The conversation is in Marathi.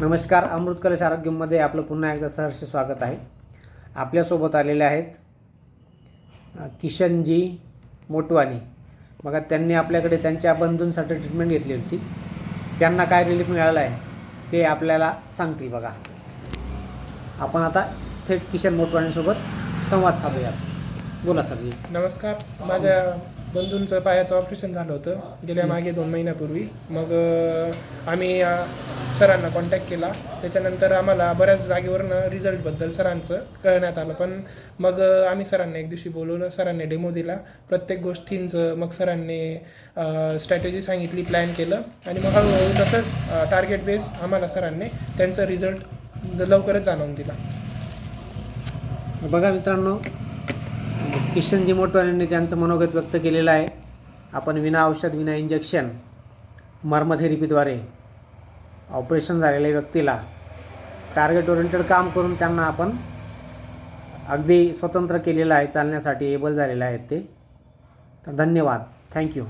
नमस्कार अमृत कलश आरोग्यमध्ये आपलं पुन्हा एकदा सहर्ष स्वागत आहे. आपल्यासोबत आलेले आहेत किशनजी मोटवानी. बघा त्यांनी आपल्याकडे त्यांच्या बंधूंसाठी ट्रीटमेंट घेतली होती. त्यांना काय रिलीफ मिळालं आहे ते आपल्याला सांगतील बघा. आपण आता थेट किशन मोटवानीसोबत संवाद साधूयात. बोला सरजी. नमस्कार. माझ्या बंधूंचं पायाचं ऑपरेशन झालं होतं. गेल्या मागे दोन महिन्यापूर्वी. मग आम्ही सरांना कॉन्टॅक्ट केला. त्याच्यानंतर आम्हाला बऱ्याच जागेवरनं रिझल्टबद्दल सरांचं कळण्यात आलं. पण मग आम्ही सरांना एक दिवशी बोलवलं. सरांनी डेमो दिला. प्रत्येक गोष्टींचं मग सरांनी स्ट्रॅटेजी सांगितली प्लॅन केलं. आणि मग हळूहळू तसंच टार्गेट बेस आम्हाला सरांनी त्यांचा रिझल्ट लवकरच जाणवून दिला. बघा मित्रांनो किशनजी मोटवाल्यांनी त्यांचं मनोगत व्यक्त केलेलं आहे. आपण विना औषध विना इंजेक्शन मर्मथेरपीद्वारे ऑपरेशन झालेल्या व्यक्तीला टार्गेट ओरिएंटेड काम करून त्यांना आपण अगदी स्वतंत्र केलेलं आहे चालण्यासाठी एबल झालेलं आहेत ते. तर धन्यवाद. थँक्यू